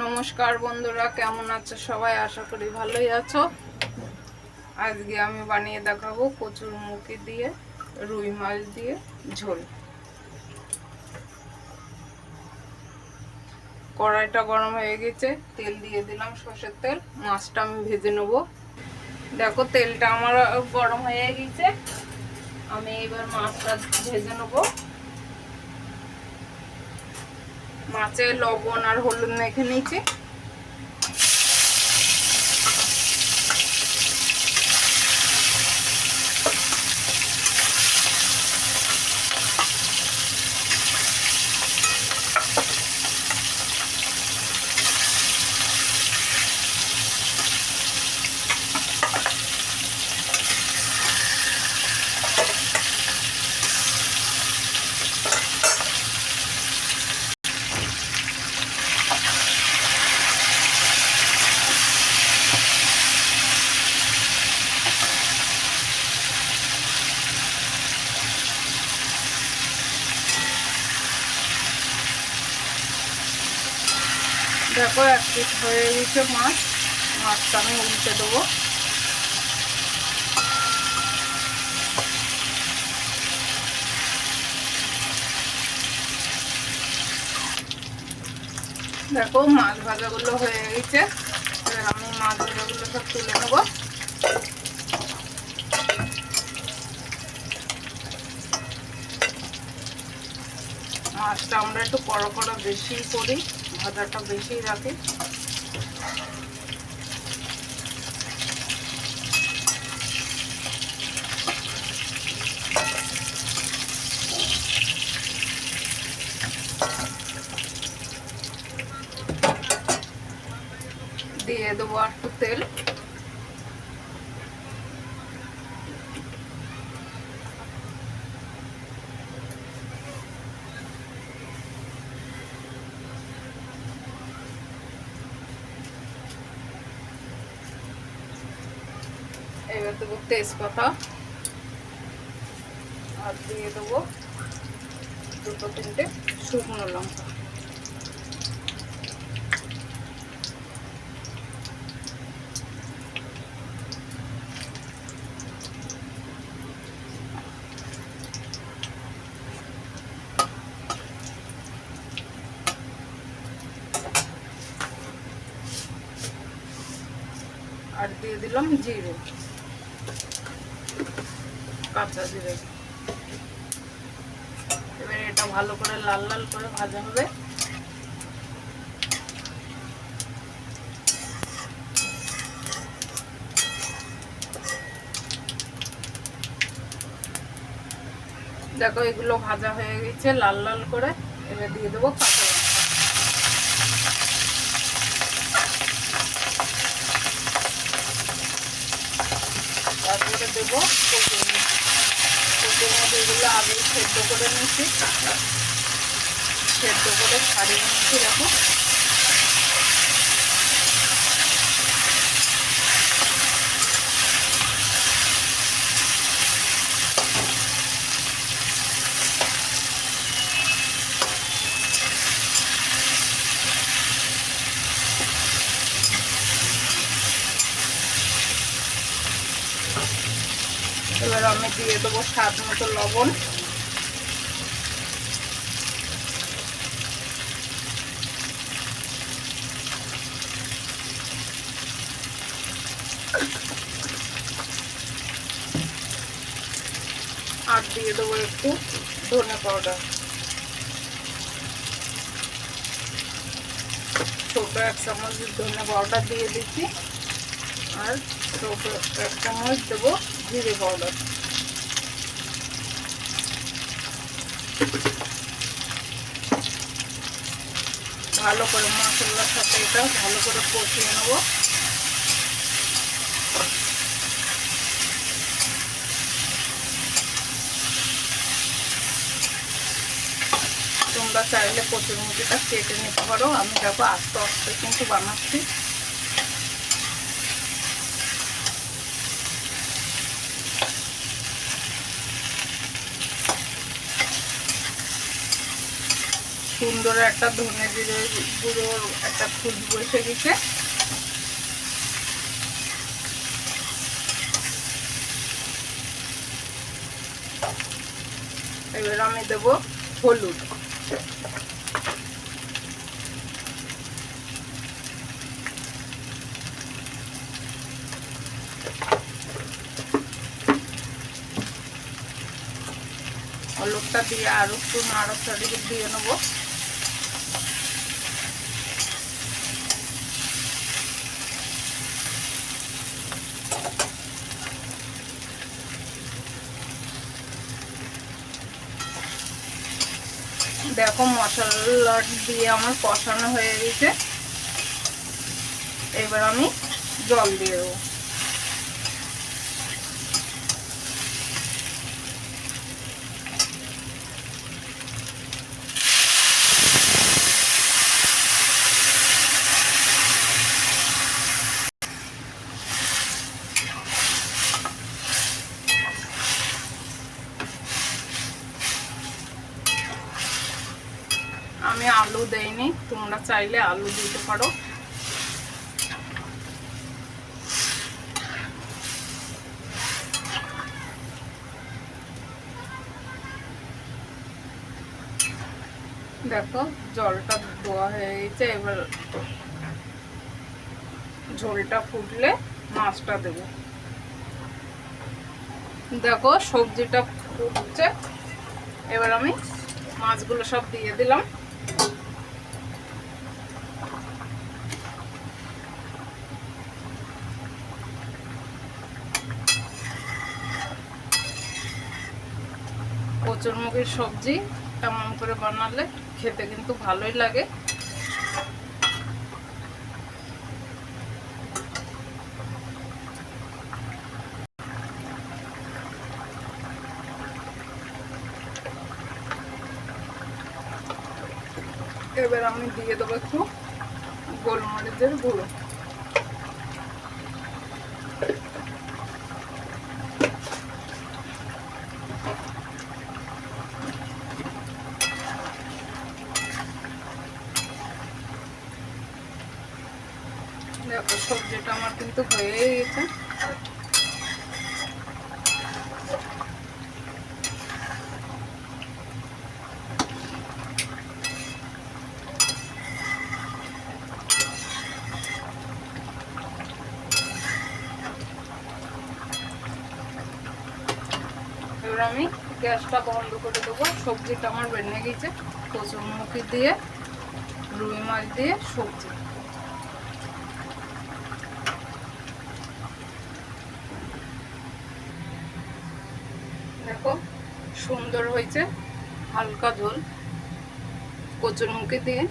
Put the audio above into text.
নমস্কার বন্ধুরা, কেমন আছো সবাই? আশা করি ভালোই আছো। আজকে আমি বানিয়ে দেখাবো কচুর মুখি দিয়ে রুই মাছ দিয়ে ঝোল। কড়াইটা গরম হয়ে গেছে, তেল দিয়ে দিলাম সর্ষের তেল, মাছটা আমি ভেজে নেব। দেখো, তেলটা আমার গরম হয়ে গেছে। আমি এবার মাছটা ভেজে নেব। মাছে লবণ আর হলুদ মেখে নিয়েছি। দেখো এক পিস হয়ে গেছে মাছ। মাছটা আমি উল্টে দেবো। দেখো, মাছ ভাজাগুলো হয়ে গেছে। এবার আমি মাছ ভাজাগুলো সব তুলে নেব। মাছটা আমরা একটু বড় বড় বেশি করি। ভাজাটা বেশি রাখি এবার দেবো তেজপাতা। আর দিয়ে দেবো দুটো তিনটে শুকনো লঙ্কা। আর দিয়ে দিলাম জিরে। কাঁচা জিরে এবার এটা ভালো করে লাল লাল করে ভাজা হবে। দেখো, এগুলো ভাজা হয়ে গেছে, লাল লাল করে। এবার দিয়ে দেবো কাঁচা তারপরে দেবো আগে সেদ্ধ করে নিয়েছি। সেদ্ধ করে ছাড়িয়ে নিয়েছি দেখো এবার আমি দিয়ে দেবো স্বাদ মতো লবণ। আর দিয়ে দেবো একটু ধনে পাউডার। ছোট এক চামচ ধনে পাউডার দিয়ে দিচ্ছি। আর ছোট এক চামচ দেবো জিরে পাউডার। ভালো করে মশলার সাথে এটা ভালো করে কষিয়ে নেব। তোমরা চাইলে কচুর মুখিটা কেটে নিতে পারো। আমি দেখো আস্তে আস্তে কিন্তু বানাচ্ছি। সুন্দর একটা ধনে জিরে গুঁড়োর একটা খুশবু বসে গেছে এবার আমি দেব হলুদ। হলুদটা দিয়ে আরও একটু নাড়াচাড়ি দিয়ে নেব। দেখো মশলা দিয়ে আমার কষানো হয়ে গেছে। এবার আমি জল দিয়ে দেবো। দেইনি তোমরা চাইলে আলু দিতে পারো। দেখো, জলটা দেওয়া হয়ে গেছে। এবার ঝোলটা ফুটলে মাছটা দেব। দেখো, সবজিটা ফুটছে। এবার আমি মাছগুলো সব দিয়ে দিলাম। কচুরমুখীর সবজি এমন করে বানালে খেতে কিন্তু ভালোই লাগে। এবার আমি দিয়ে দেবো একটু গোলমরিচের গুঁড়ো। সবজিটা আমার কিন্তু হয়ে গেছে। এবার আমি গ্যাসটা বন্ধ করে দেবো। সবজিটা আমার বেড়ে গেছে। কচুরমুখি দিয়ে, রুই মাছ দিয়ে, সবজি দেখো সুন্দর হয়েছে হালকা ঝোল কচুর মুখে দিয়ে।